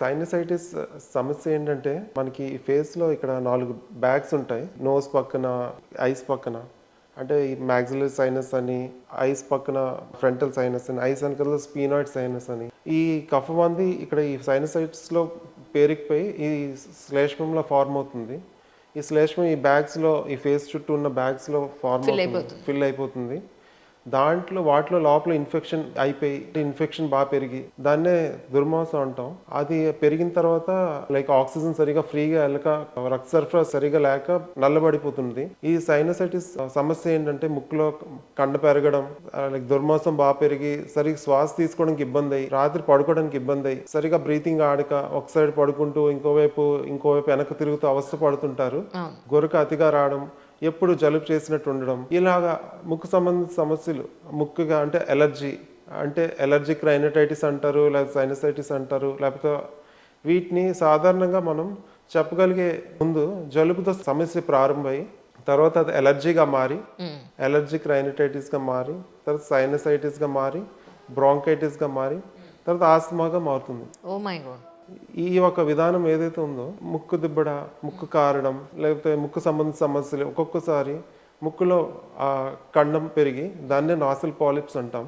Sinusitis సమస్య ఏంటంటే మనకి ఈ ఫేస్లో ఇక్కడ నాలుగు బ్యాగ్స్ ఉంటాయి. నోస్ పక్కన ఐస్ పక్కన. అంటే ఈ మ్యాక్సిలర్ సైనస్ అని ఐస్ పక్కన ఫ్రంటల్ సైనస్ అని ఐస్ వెనకాల స్పీనాయిడ్ సైనస్ అని. ఈ కఫమంది ఇక్కడ ఈ సైనసైటిస్లో పేరుకుపోయి ఈ శ్లేష్మంలో ఫార్మ్ అవుతుంది. ఈ శ్లేష్మం ఈ బ్యాగ్స్లో ఈ ఫేస్ చుట్టూ ఉన్న బ్యాగ్స్లో ఫార్మ్ అవుతుంది. ఫిల్ అయిపోతుంది. దాంట్లో వాటిలో లోపల ఇన్ఫెక్షన్ అయిపోయి ఇన్ఫెక్షన్ బాగా పెరిగి దాన్నే దుర్మాంసం అంటాం. అది పెరిగిన తర్వాత లైక్ ఆక్సిజన్ సరిగా ఫ్రీగా వెళ్ళక రక్త సరఫరా సరిగా లేక నల్లబడిపోతుంది. ఈ సైనసైటిస్ సమస్య ఏంటంటే ముక్కులో కండ పెరగడం లైక్ దుర్మాంసం బాగా పెరిగి సరిగా శ్వాస తీసుకోవడానికి ఇబ్బంది అయ్యి రాత్రి పడుకోవడానికి ఇబ్బంది అయ్యి సరిగా బ్రీతింగ్ ఆడక ఒక సైడ్ పడుకుంటూ ఇంకోవైపు ఇంకోవైపు వెనక్కి తిరుగుతూ అవస్థ పడుతుంటారు. గొరక అతిగా రావడం ఎప్పుడు జలుబు చేసినట్టు ఉండడం. ఇలాగా ముక్కు సంబంధిత సమస్యలు ముక్కుగా అంటే ఎలర్జీ అంటే ఎలర్జిక్ రైనటైటిస్ అంటారు లేదా సైనసైటిస్ అంటారు లేకపోతే వీటిని సాధారణంగా మనం చెప్పగలిగే ముందు జలుబుతో సమస్య ప్రారంభమై తర్వాత అది ఎలర్జీగా మారి ఎలర్జిక్ రైనటైటిస్గా మారి తర్వాత సైనసైటిస్గా మారి బ్రాంకైటిస్గా మారి తర్వాత ఆస్తమాగా మారుతుంది. ఓ మై గాడ్ ఈ ఒక విధానం ఏదైతే ఉందో ముక్కు దిబ్బడ ముక్కు కారడం లేకపోతే ముక్కు సంబంధిత సమస్యలు ఒక్కొక్కసారి ముక్కులో ఆ కండం పెరిగి దాన్నే నాసిల్ పాలిప్స్ అంటాం.